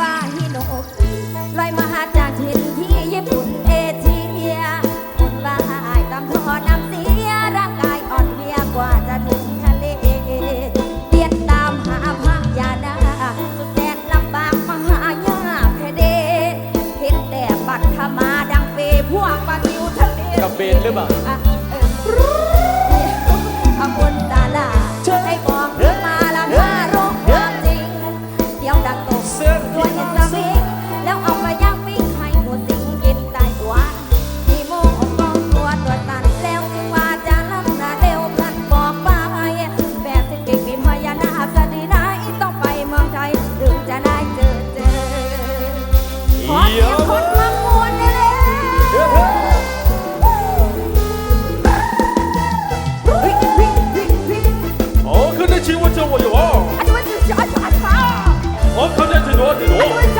ว่าฮิโนโอกิลอยมาหาจากถิ่นที่ญี่ปุ่นเอเชียคนว่าอายตามท่อน้ำเสียร่างกายอ่อนเพียกว่าจะถึงทะเลเตียดตามหาพระยาดาสุดแสนลำบากมหายาแพเดเห็นแต่บัตรธรรมาดังเปพวกปลาดิวทะเลกระเบนหรือเปล่า เดี๋ยว คนมามวนกันเลยวิ่งวิ่งวิ่งวิ่ง 어, 근데 지금 어쩌고요? 아줌마 진짜 아줌마 아줌마 아줌마 어, 가자, 제노, 제노. 진짜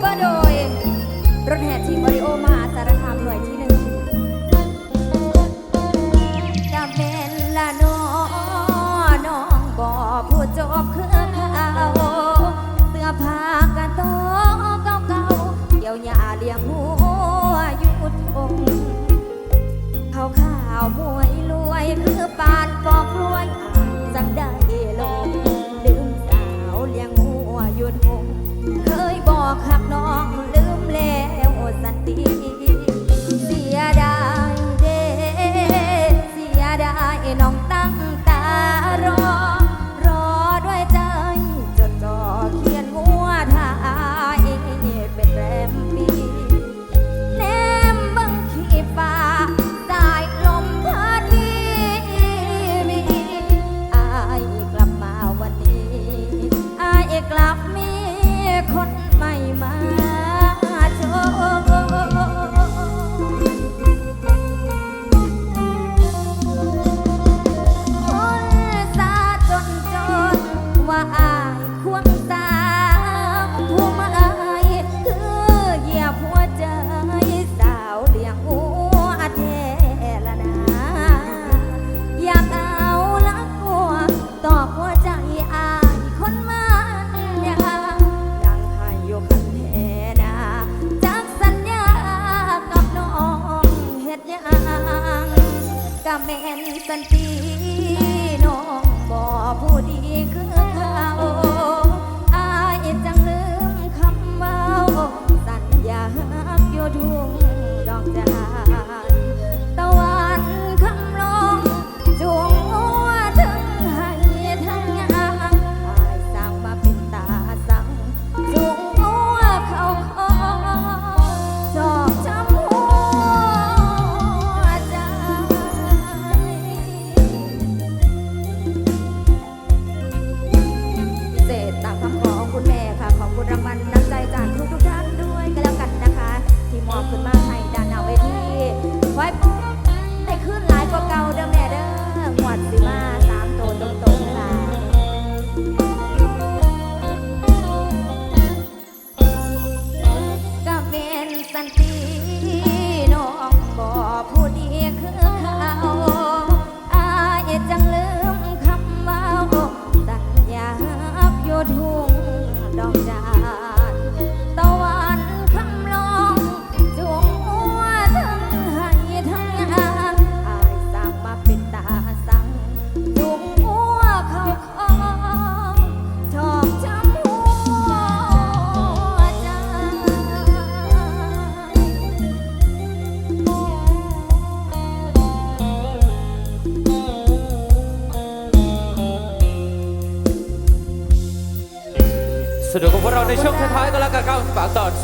pájaro. ก็แม่นสันติน้องบ่ผู้ดีคือเขาอายจังลืมคำเมาสัญญาหักโยดวงดอกจา